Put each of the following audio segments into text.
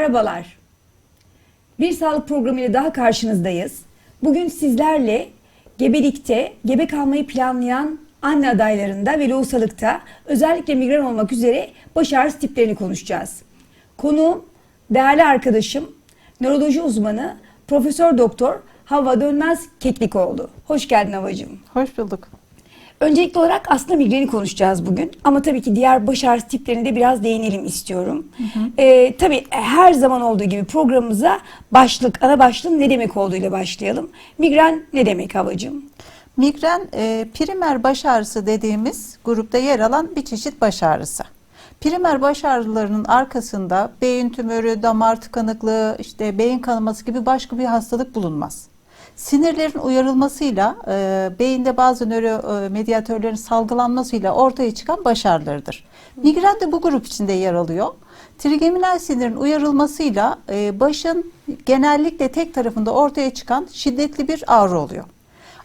Merhabalar. Bir sağlık programıyla daha karşınızdayız. Bugün sizlerle gebelikte, gebe kalmayı planlayan anne adaylarında ve lohusalıkta özellikle migren olmak üzere baş ağrısı tiplerini konuşacağız. Konuğum değerli arkadaşım, nöroloji uzmanı Profesör Doktor Havva Dönmez Keklikoğlu. Hoş geldin Havacığım. Hoş bulduk. Öncelikli olarak aslında migreni konuşacağız bugün. Ama tabii ki diğer baş ağrısı tiplerine de biraz değinelim istiyorum. Ee, tabii her zaman olduğu gibi programımıza başlık, ana başlığın ne demek olduğuyla başlayalım. Migren ne demek havacığım? Migren e, primer baş ağrısı dediğimiz grupta yer alan bir çeşit baş ağrısı. Primer baş ağrılarının arkasında beyin tümörü, damar tıkanıklığı, işte beyin kanaması gibi başka bir hastalık bulunmaz. Sinirlerin uyarılmasıyla, e, beyinde bazı nöromediatörlerin salgılanmasıyla ortaya çıkan baş ağrılarıdır. Migren de bu grup içinde yer alıyor. Trigeminal sinirin uyarılmasıyla e, başın genellikle tek tarafında ortaya çıkan şiddetli bir ağrı oluyor.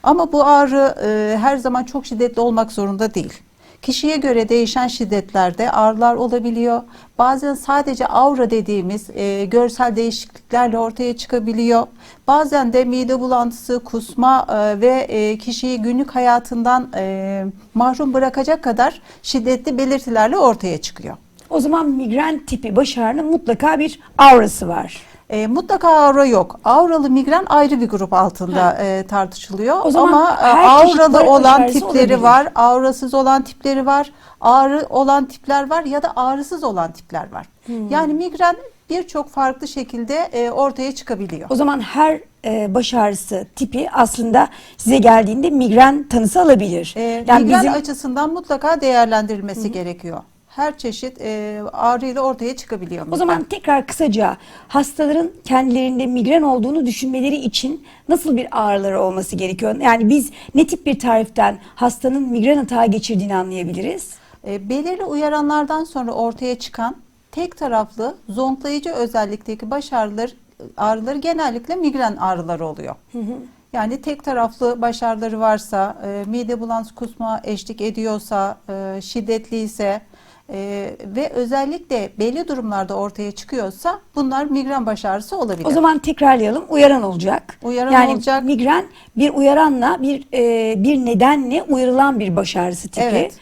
Ama bu ağrı e, her zaman çok şiddetli olmak zorunda değil. Kişiye göre değişen şiddetlerde ağrılar olabiliyor. Bazen sadece aura dediğimiz e, görsel değişikliklerle ortaya çıkabiliyor. Bazen de mide bulantısı, kusma e, ve e, kişiyi günlük hayatından e, mahrum bırakacak kadar şiddetli belirtilerle ortaya çıkıyor. O zaman migren tipi baş ağrının mutlaka bir aurası var. E, mutlaka aura yok. Auralı migren ayrı bir grup altında e, tartışılıyor. O zaman Ama e, her çeşit olan tipleri olabilir. var, aurasız olan tipleri var, ağrı olan tipler var ya da ağrısız olan tipler var. Hmm. Yani migren birçok farklı şekilde e, ortaya çıkabiliyor. O zaman her e, baş ağrısı tipi aslında size geldiğinde migren tanısı alabilir. E, yani migren bizim açısından mutlaka değerlendirilmesi gerekiyor. Her çeşit e, ağrıyla ortaya çıkabiliyor. O migren. zaman tekrar kısaca hastaların kendilerinde migren olduğunu düşünmeleri için nasıl bir ağrıları olması gerekiyor? Yani biz ne tip bir tariften hastanın migren hata geçirdiğini anlayabiliriz? E, belirli uyaranlardan sonra ortaya çıkan tek taraflı zonklayıcı özellikteki baş ağrıları, ağrıları genellikle migren ağrıları oluyor. Yani tek taraflı baş ağrıları varsa, e, mide bulantısı kusma eşlik ediyorsa, e, şiddetliyse e, ve özellikle belli durumlarda ortaya çıkıyorsa bunlar migren baş ağrısı olabilir. O zaman tekrarlayalım. Uyaran olacak. Uyaran yani olacak. migren bir uyaranla bir e, bir nedenle uyarılan bir baş ağrısı tipi. Evet.